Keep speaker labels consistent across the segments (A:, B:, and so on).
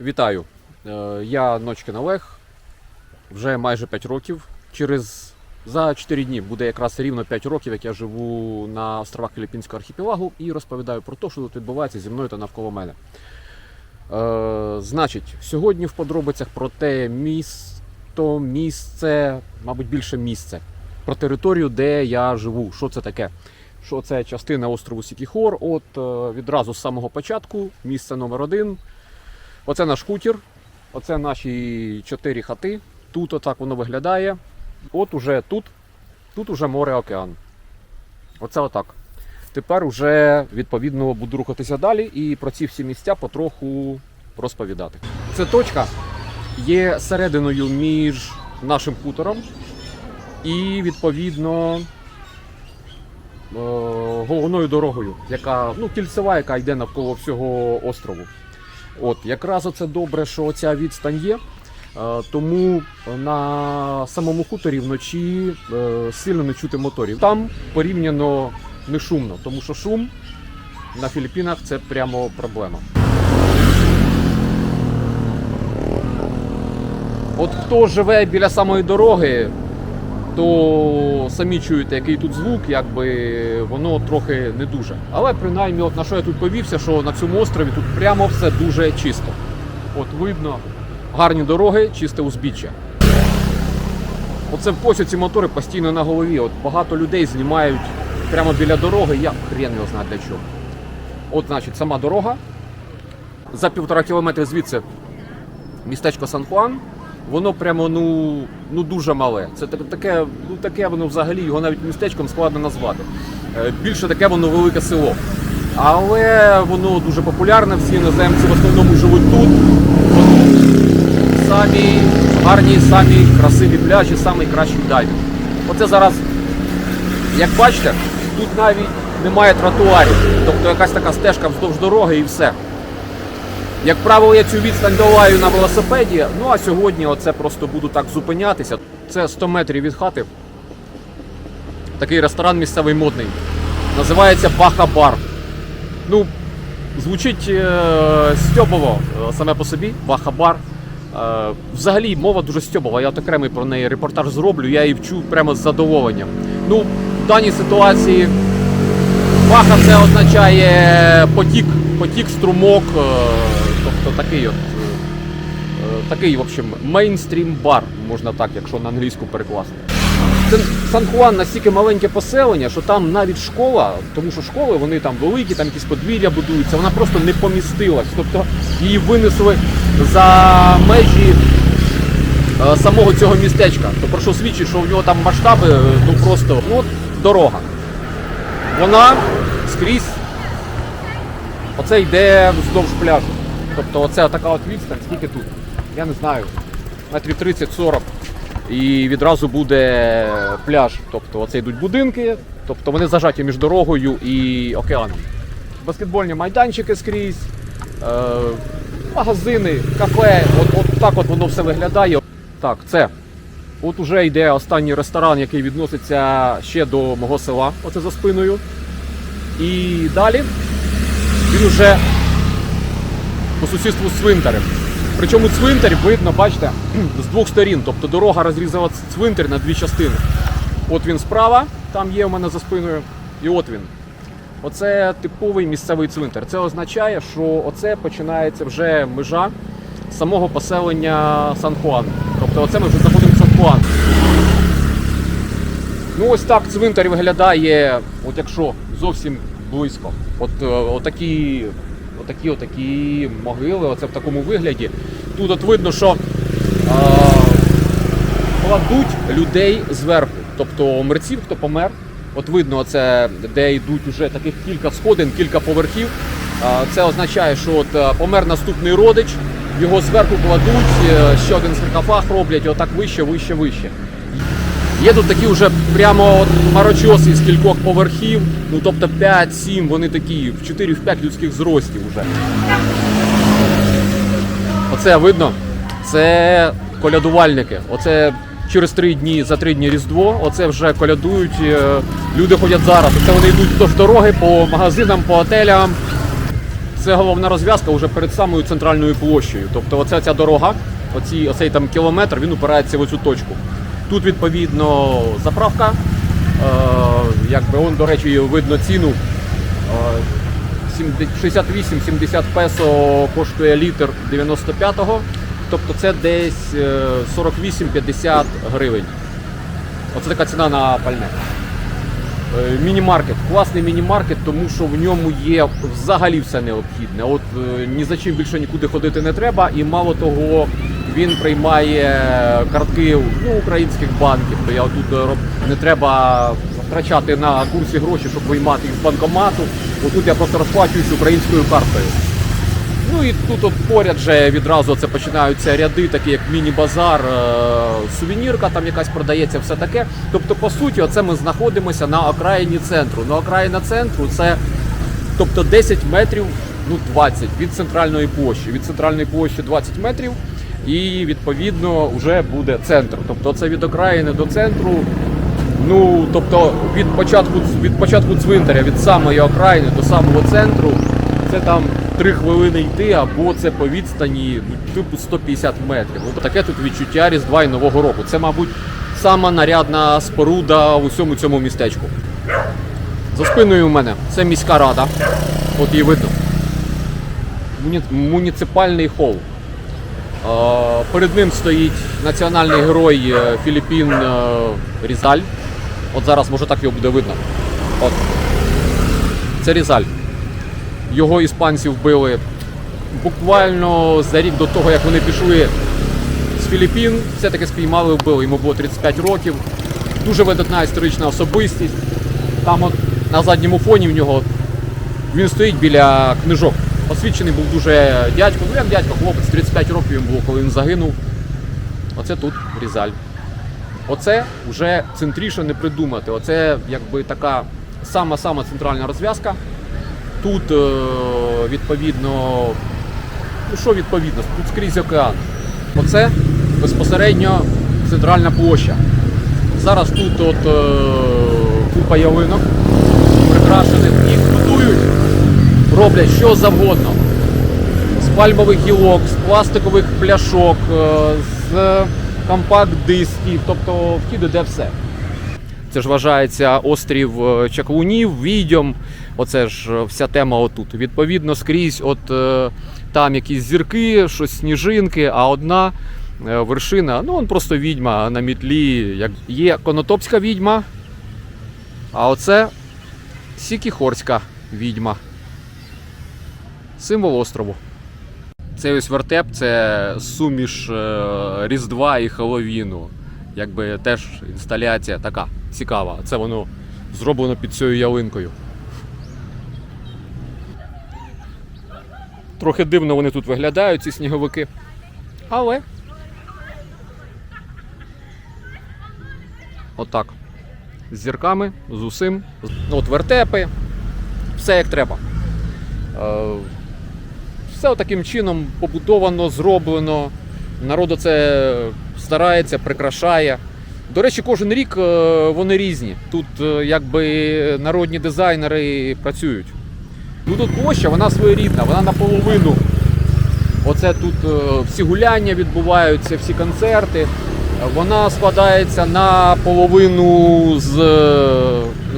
A: Вітаю. Е, Я Ночкин Олег. Вже майже 5 років. Через за 4 дні буде якраз рівно 5 років, як я живу на островах Філіппінського архіпелагу і розповідаю про те, що тут відбувається зі мною та навколо мене. Е, значить, сьогодні в подробицях про те місто, місце, мабуть, більше місце. Про територію, де я живу. Що це таке? Що це частина острову Сікіхор. От е, відразу з самого початку, місце номер один. Оце наш хутір, оце наші чотири хати. Тут отак воно виглядає. От уже тут, тут уже море океан. Оце отак. Тепер уже відповідно буду рухатися далі і про ці всі місця потроху розповідати. Це точка є серединою між нашим хутором і відповідно е, головною дорогою, яка ну, кільцева, яка йде навколо всього острову. От, якраз оце добре, що оця відстань є. Е, Тому на самому хуторі вночі е, сильно не чути моторів. Там порівняно не шумно, тому що шум на Філіппінах це прямо проблема. От хто живе біля самої дороги, то самі чуєте, який тут звук, якби воно трохи не дуже. Але принаймні, от на що я тут повівся, що на цьому острові тут прямо все дуже чисто. От видно гарні дороги, чисте узбіччя. Оце ось ці мотори постійно на голові. От багато людей знімають прямо біля дороги, я хрен його знаю для чого. От, значить, сама дорога. За півтора кілометри звідси містечко Сан-Хуан. Воно прямо ну, ну дуже мале. Це таке, ну таке воно взагалі його навіть містечком складно назвати. Е, Більше таке воно велике село. Але воно дуже популярне, всі іноземці в основному живуть тут. Самі гарні, самі красиві пляжі, самий кращий дайвінг. Оце зараз, як бачите, тут навіть немає тротуарів. Тобто якась така стежка вздовж дороги і все. Як правило, я цю відстань долаю на велосипеді, ну а сьогодні оце просто буду так зупинятися. Це 100 метрів від хати. Такий ресторан місцевий модний. Називається Баха Бар. Ну, звучить е, стьобово е, саме по собі, Баха Бар. Е, взагалі мова дуже стьобова. Я от окремий про неї репортаж зроблю, я її вчу прямо з задоволенням. Ну, в даній ситуації Баха це означає потік, потік, струмок, е, тобто такий от. е, Такий, в общем, мейнстрім бар, можна так, якщо на англійську перекласти. Сан-Хуан настільки маленьке поселення, що там навіть школа, тому що школи вони там великі, там якісь подвір'я будуються, вона просто не помістилась. Тобто її винесли за межі е, самого цього містечка. То про що свідчить, що в нього там масштаби, е, ну просто ну, дорога. Вона скрізь оце йде вздовж пляжу. Тобто оце така от відстань, скільки тут? Я не знаю, метрів 30-40. І відразу буде пляж. Тобто оце йдуть будинки, тобто вони зажаті між дорогою і океаном. Баскетбольні майданчики скрізь, е, магазини, кафе. От, от так от воно все виглядає. Так, це. От уже йде останній ресторан, який відноситься ще до мого села, оце за спиною. І далі він уже по сусідству з цвинтарем. Причому цвинтар видно, бачите, з двох сторін. Тобто дорога розрізала цвинтар на дві частини. От він справа, там є у мене за спиною, і от він. Оце типовий місцевий цвинтар. Це означає, що оце починається вже межа самого поселення Сан-Хуан. Тобто оце ми вже заходимо в Сан-Хуан. Ну ось так цвинтар виглядає, от якщо зовсім близько. От е, отакі, отакі, отакі могили, оце в такому вигляді. Тут от видно, що е, кладуть людей зверху. Тобто мерців, хто помер. От видно, оце, де йдуть уже таких кілька сходин, кілька поверхів. Е, Це означає, що от е, помер наступний родич, його зверху кладуть, е, ще один саркофаг роблять, отак вище, вище, вище. Є тут такі вже прямо от марочоси з кількох поверхів, ну тобто 5-7, вони такі в 4-5 людських зростів вже. Оце видно, це колядувальники. Оце через три дні, за три дні Різдво, оце вже колядують. е, Люди ходять зараз. Оце вони йдуть вздовж дороги по магазинам, по отелям. Це головна розв'язка вже перед самою центральною площею. Тобто оця ця дорога, оці, оцей там кілометр, він упирається в цю точку. Тут відповідно заправка. Е, якби он, до речі, видно ціну. Е, 68-70 песо коштує літр 95-го. Тобто це десь е, 48-50 гривень. Оце така ціна на пальне. Е, Міні-маркет. Класний міні-маркет, тому що в ньому є взагалі все необхідне. От е, ні за чим більше нікуди ходити не треба, і мало того, він приймає картки ну, українських банків. То я тут е, не треба втрачати на курсі гроші, щоб виймати їх з банкомату. Отут я просто розплачуюсь українською карткою. Ну і тут от поряд же відразу це починаються ряди, такі як міні-базар, е, сувенірка там якась продається, все таке. Тобто, по суті, оце ми знаходимося на окраїні центру. На окраїна центру це тобто 10 метрів, ну 20 від центральної площі. Від центральної площі 20 метрів, і відповідно вже буде центр. Тобто це від окраїни до центру. Ну, тобто від початку від початку цвинтаря, від самої окраїни до самого центру, це там 3 хвилини йти, або це по відстані ну, типу 150 метрів. Ну, таке тут відчуття Різдва і Нового року. Це, мабуть, сама нарядна споруда в усьому цьому містечку. За спиною у мене це міська рада. От її видно. Муні- Муніципальний хол. Е, Перед ним стоїть національний герой е, Філіппін е, Різаль. От зараз може так його буде видно. От. Це Різаль. Його іспанці вбили буквально за рік до того, як вони пішли з Філіппін. Все-таки спіймали, вбили. Йому було 35 років. Дуже видатна історична особистість. Там от на задньому фоні в нього він стоїть біля книжок. Освічений був дуже дядько. Ну як дядько, хлопець, 35 років йому було, коли він загинув. Оце тут Різаль. Оце вже центріше не придумати. Оце якби така сама-сама центральна розв'язка. Тут е, відповідно. Ну що відповідно? Тут скрізь океан. Оце безпосередньо центральна площа. Зараз тут от е, купа ялинок будують, роблять що завгодно. З пальмових гілок, з пластикових пляшок, е, з компакт-дисків, тобто вхід іде все. Це ж вважається острів е, чаклунів, відьом. Оце ж е, вся тема отут. Відповідно, скрізь, от там якісь зірки, щось сніжинки, а одна вершина, ну он просто відьма на мітлі. Як є конотопська відьма, а оце Сікіхорська відьма. Символ острову. Цей ось вертеп це суміш е, Різдва і Хеллоуіну. Якби теж інсталяція така цікава. Це воно зроблено під цією ялинкою. Трохи дивно вони тут виглядають, ці сніговики. Але. Отак. З зірками, з усім. От вертепи. Все як треба. Все таким чином побудовано, зроблено. Народ це старається, прикрашає. До речі, кожен рік е, вони різні. Тут е, якби народні дизайнери працюють. Ну тут площа, вона своєрідна, вона наполовину. Оце тут е, всі гуляння відбуваються, всі концерти. Вона складається наполовину з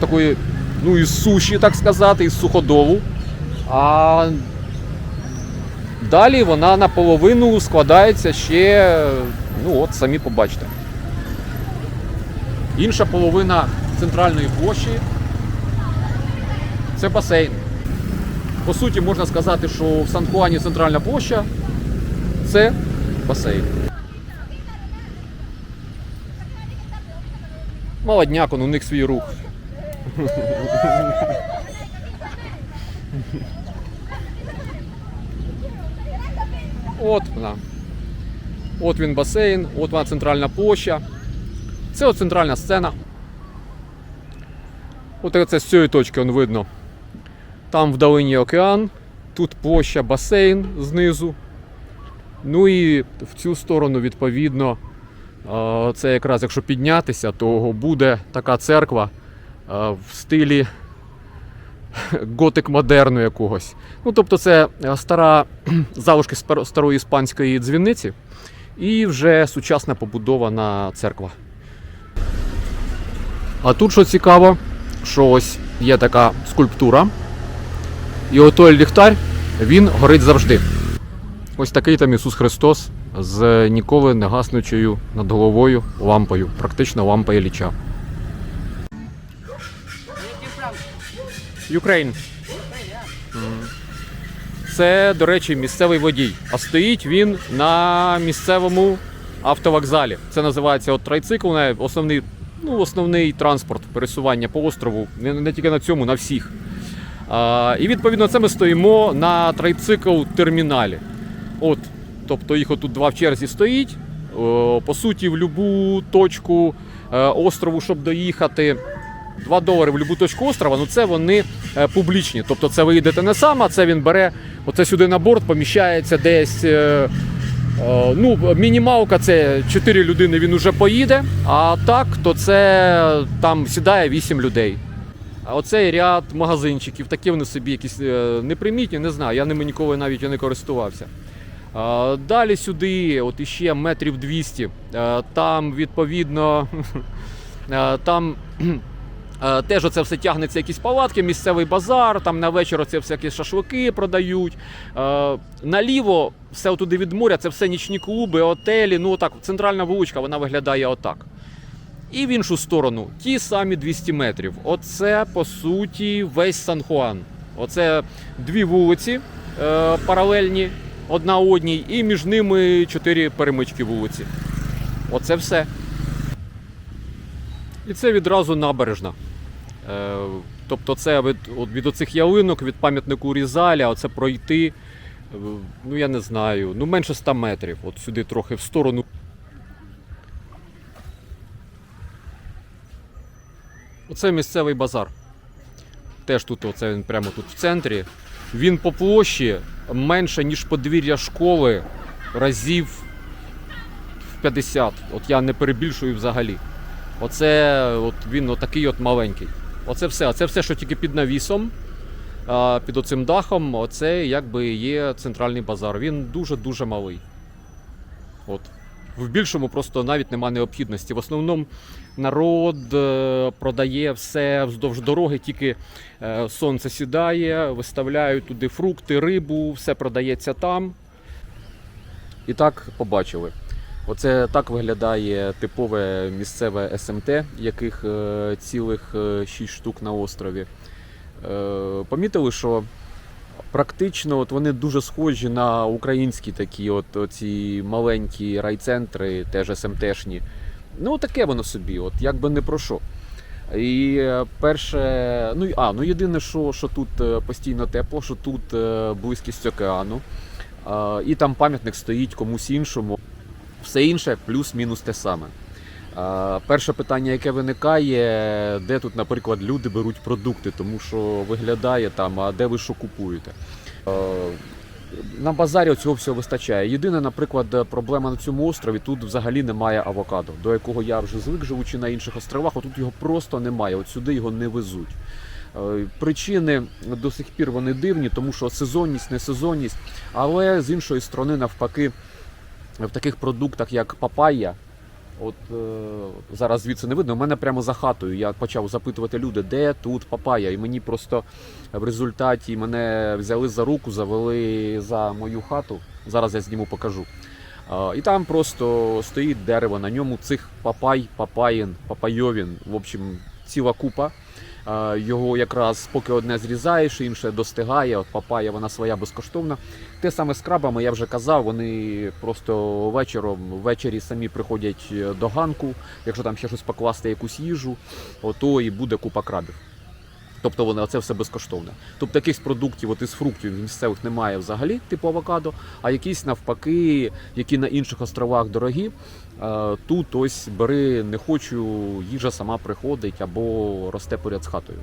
A: такої, ну, із суші, так сказати, із суходолу. А далі вона наполовину складається ще, ну от самі побачите. Інша половина центральної площі це басейн. По суті, можна сказати, що в Сан-Хуані центральна площа це басейн. Молодняк, он, у них свій рух. От вона. От він басейн, от вона центральна площа. Це от центральна сцена. От це з цієї точки он видно. Там вдалині океан, тут площа басейн знизу. Ну і в цю сторону, відповідно, це якраз якщо піднятися, то буде така церква в стилі готик модерну якогось. Ну, тобто, це е, стара залишки старої іспанської дзвіниці і вже сучасна побудована церква. А тут що цікаво, що ось є така скульптура. І отой ліхтар, він горить завжди. Ось такий там Ісус Христос з ніколи не гаснучою над головою лампою, практично лампа Ілліча. Ukraine. Це, до речі, місцевий водій. А стоїть він на місцевому автовокзалі. Це називається от трайцикл, основний, ну, основний транспорт пересування по острову. Не, не тільки на цьому, на всіх. А, і відповідно це ми стоїмо на трайцикл терміналі. От, тобто їх отут два в черзі стоїть. По суті, в будь-яку точку е, острову, щоб доїхати. 2 долари в будь-яку точку острова, ну це вони е, публічні. Тобто це ви йдете не сам, а це він бере оце сюди на борт, поміщається десь. Е, е, ну, мінімалка це 4 людини, він уже поїде. А так, то це там сідає 8 людей. А оцей ряд магазинчиків, такі вони собі якісь непримітні, не знаю, я ними ніколи навіть не користувався. Далі сюди, от іще метрів 200, е, там відповідно там теж оце все тягнеться якісь палатки, місцевий базар, там на вечір оце всякі шашлики продають. Е, Наліво, все туди від моря, це все нічні клуби, отелі. Ну отак, центральна вуличка, вона виглядає отак. І в іншу сторону ті самі 200 метрів. Оце по суті весь Сан-Хуан. Оце дві вулиці е, паралельні одна одній, і між ними чотири перемички вулиці. Оце все. І це відразу набережна. Е, тобто, це від, от від оцих ялинок, від пам'ятнику Різаля, оце пройти, е, ну я не знаю, ну менше 100 метрів. От сюди трохи в сторону. Оце місцевий базар. Теж тут, оце він прямо тут в центрі. Він по площі менше, ніж подвір'я школи разів в 50. От я не перебільшую взагалі. Оце от він отакий от маленький. Оце все. Оце все, що тільки під навісом, під оцим дахом, оце якби є центральний базар. Він дуже-дуже малий. От. В більшому просто навіть нема необхідності. В основному народ е, продає все вздовж дороги, тільки е, сонце сідає, виставляють туди фрукти, рибу, все продається там. І так побачили. Оце так виглядає типове місцеве СМТ, яких е, цілих 6 штук на острові. Е, Помітили, що практично от вони дуже схожі на українські такі от ці маленькі райцентри, теж СМТшні. Ну, таке воно собі, от якби не про що. І е, перше, ну а, ну єдине, що, що тут е, постійно тепло, що тут е, близькість океану, і там пам'ятник стоїть комусь іншому. Все інше плюс-мінус те саме. Перше питання, яке виникає, де тут, наприклад, люди беруть продукти, тому що виглядає там, а де ви що купуєте. На базарі цього всього вистачає. Єдина, наприклад, проблема на цьому острові тут взагалі немає авокадо, до якого я вже звик, живучи на інших островах, а тут його просто немає. От сюди його не везуть. Причини до сих пір вони дивні, тому що сезонність, несезонність, але з іншої сторони, навпаки, в таких продуктах, як папайя, от е, зараз звідси не видно, у мене прямо за хатою. Я почав запитувати люди, де тут папая. І мені просто в результаті мене взяли за руку, завели за мою хату. Зараз я зніму покажу. А, І там просто стоїть дерево, на ньому цих папай, папаїн, папайовін, в общем, ціла купа. А, Його якраз поки одне зрізаєш, інше достигає. От папая, вона своя безкоштовна. Те саме з крабами, я вже казав, вони просто вечором, ввечері самі приходять е, до ганку, якщо там ще щось покласти, якусь їжу, ото і буде купа крабів. Тобто вони це все безкоштовне. Тобто якихось продуктів от із фруктів місцевих немає взагалі, типу авокадо, а якісь навпаки, які на інших островах дорогі. е, Тут ось бери не хочу, їжа сама приходить або росте поряд з хатою.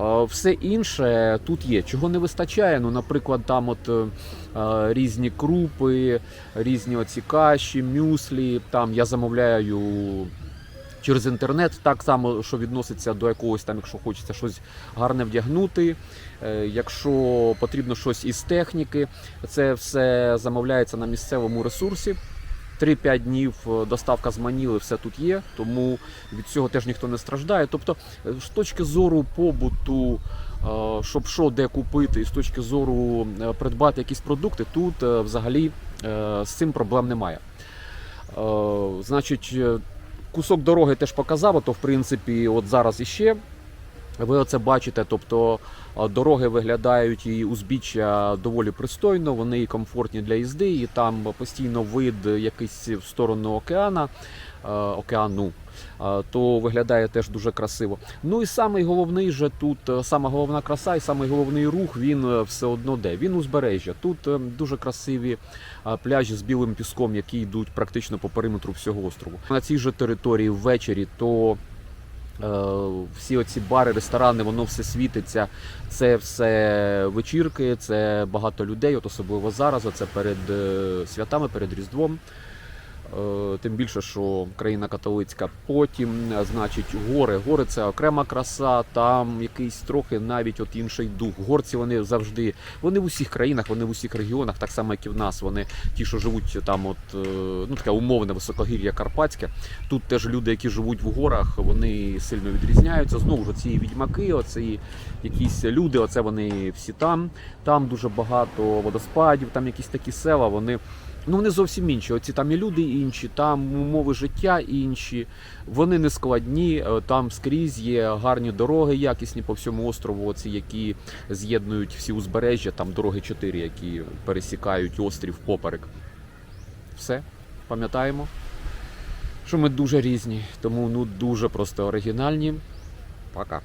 A: Е, Все інше тут є. Чого не вистачає? Ну, наприклад, там от е, е, різні крупи, різні оці каші, мюслі. Там я замовляю через інтернет, так само, що відноситься до якогось там, якщо хочеться щось гарне вдягнути, якщо потрібно щось із техніки, це все замовляється на місцевому ресурсі. 3-5 днів е, доставка з Маніли, все тут є, тому від цього теж ніхто не страждає. Тобто, е, з точки зору побуту, е, щоб що де купити, і з точки зору придбати якісь продукти, тут взагалі з цим проблем немає. Значить, кусок дороги теж показав, то в принципі, от зараз іще. Ви оце бачите, тобто дороги виглядають і узбіччя доволі пристойно, вони комфортні для їзди, і там постійно вид якийсь в сторону океана, океану, то виглядає теж дуже красиво. Ну і самий головний же тут, е, сама головна краса і самий головний рух, він е, все одно де. Він узбережжя. Тут е, дуже красиві пляжі з білим піском, які йдуть практично по периметру всього острову. На цій же території ввечері то. Е, Всі оці бари, ресторани, воно все світиться. Це все вечірки, це багато людей, от особливо зараз. Це перед е, святами, перед Різдвом. Е, Тим більше, що країна католицька. Потім, е, значить, гори. Гори це окрема краса, там якийсь трохи навіть от інший дух. Горці вони завжди, вони в усіх країнах, вони в усіх регіонах, так само як і в нас. Вони ті, що живуть там, от е, ну таке умовне високогір'я Карпатське. Тут теж люди, які живуть в горах, вони сильно відрізняються. Знову ж ці відьмаки, оці якісь люди, оце вони всі там. Там дуже багато водоспадів, там якісь такі села. Вони ну вони зовсім інші. Оці там і люди інші, там умови життя інші. Вони не складні. е, Там скрізь є гарні дороги, якісні по всьому острову. Оці які з'єднують всі узбережжя. Там дороги 4, які пересікають острів поперек. Все, пам'ятаємо що ми дуже різні, тому ну дуже просто оригінальні. Пока.